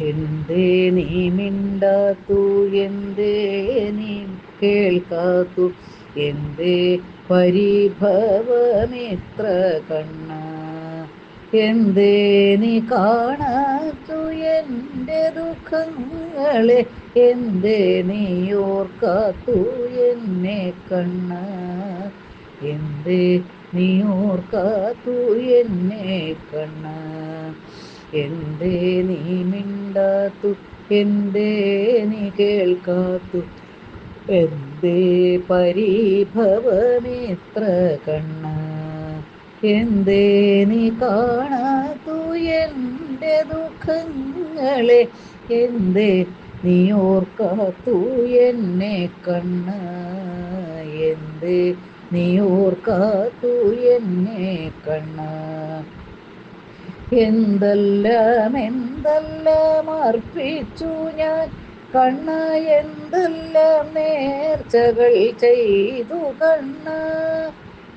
എന്തേ നീ മിണ്ടാത്തു? എന്തേ നീ കേൾക്കാത്തു? എന്തേ പരിഭവമിത്ര കണ്ണ? എന്തേ നീ കാണാത്തു? എന്റെ ദുഃഖങ്ങളെ എന്തേ നീ ഓർക്കാത്തു? എന്നെ കണ്ണ? എന്തേ നീ ഓർക്കാത്തു? എന്നെ കണ്ണ? എന്തേ നീ മിണ്ടാത്തു? എന്തേ നീ കേൾക്കാത്തു? എന്തേ പരിഭവമിത്ര കണ്ണ? എന്തേ നീ കാണാത്തു? എന്റെ ദുഃഖങ്ങളെ? എന്തേ നീ ഓർക്കാത്തു? എന്നെ കണ്ണ? എന്തേ നീ ഓർക്കാത്തു? എന്നെ കണ്ണ? എന്തെല്ലാം എന്തെല്ലാം അർപ്പിച്ചു ഞാൻ? കണ്ണ എന്തെല്ലാം നേർച്ചകൾ ചെയ്തു കണ്ണ?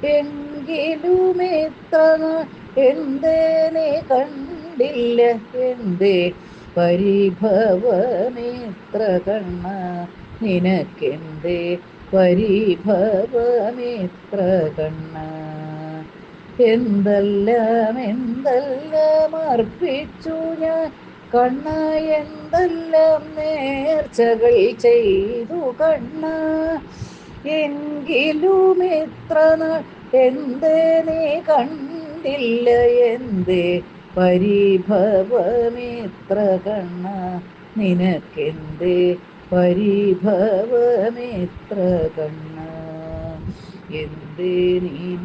എങ്കിലും എത്ര എന്തേനെ കണ്ടില്ല? എന്തേ പരിഭവമേത്ര കണ്ണ? നിനക്കെന്തേ പരിഭവമേത്ര കണ്ണ? എന്തെല്ലാം എന്തെല്ലാം അർപ്പിച്ചു ഞാൻ. കണ്ണ എന്തെല്ലാം നേർച്ചകൾ ചെയ്തു കണ്ണ. എങ്കിലും എത്ര എന്തേ നീ കണ്ടില്ല എന്തേ പരിഭവമിത്ര കണ്ണ. നിനക്കെന്തേ പരിഭവമിത്ര കണ്ണ. എന്തേ നീ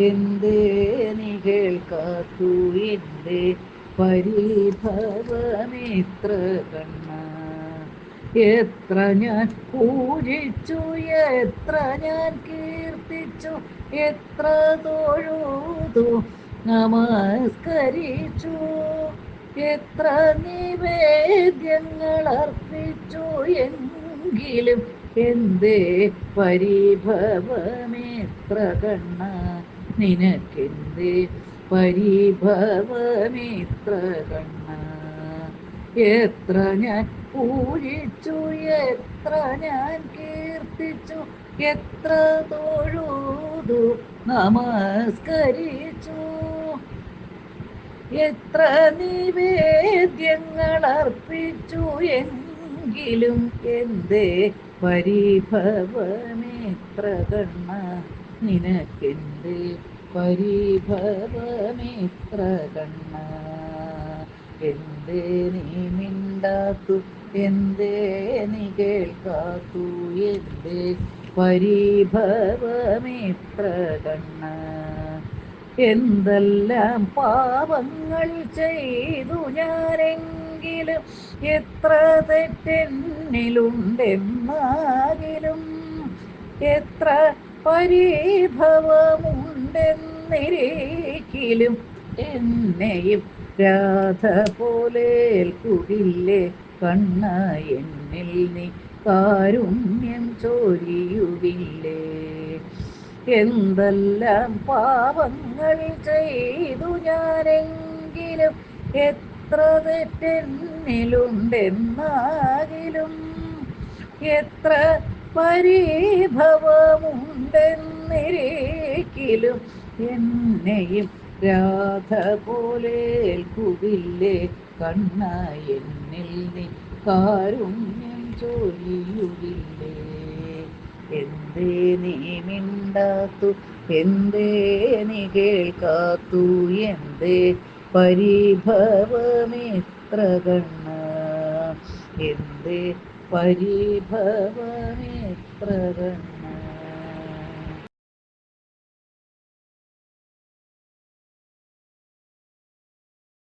എന്തേ നീ കേൾക്കാത്തു? എന്തേ പരിഭവമിത്ര കണ്ണ? എത്ര ഞാൻ പൂജിച്ചു? എത്ര ഞാൻ കീർത്തിച്ചു? എത്ര തൊഴുതു? നമസ്കരിച്ചു? എത്ര നിവേദ്യങ്ങൾ അർപ്പിച്ചു? എങ്കിലും എന്തേ പരിഭവമേത്ര കണ്ണ? നിനക്കെന്തേ പരിഭവമേത്ര കണ്ണ? എത്ര ഞാൻ പൂജിച്ചു എത്ര ഞാൻ കീർത്തിച്ചു എത്ര തൊഴുതു നമസ്കരിച്ചു. എത്ര നിവേദ്യങ്ങൾ അർപ്പിച്ചു എങ്കിലും എന്തേ പരിഭവമേത്ര കണ്ണ നിനക്കെന്തേ പരിഭവമേത്ര കണ്ണ എന്തേ നീ മിണ്ടാത്തു? എന്തേ നീ കേൾക്കാത്തു? എന്തേ പരിഭവമേത്ര കണ്ണ എന്തെല്ലാം പാപങ്ങൾ ചെയ്തു ഞാനെങ്കിലും എത്ര തെറ്റെന്നിലുണ്ടെന്നാകിലും എത്ര പരിഭവമുണ്ടെന്നിരിക്കിലും എന്നെയും രാധ പോലേൽക്കുകില്ലേ കണ്ണ എന്നിൽ നീ കാരുണ്യം ചൊരിയുകില്ലേ എന്തെല്ലാം പാപങ്ങൾ ചെയ്തു ഞാനെങ്കിലും എത്ര തെറ്റെന്നിലുണ്ടെന്നാകിലും എത്ര പരിഭവമുണ്ടെന്നിരിക്കിലും എന്നെയും രാധ പോലെ കുവില്ലേ കണ്ണ എന്നിൽ നീ കാരുണ്യം ചൊരിയുകില്ലേ എന്തേ നീ മിണ്ടാത്തു? എന്തേ നീ കേൾക്കാത്തു? എന്തേ പരിഭവമിത്ര കണ്ണ എന്തേ പരിഭവമിത്ര കണ്ണ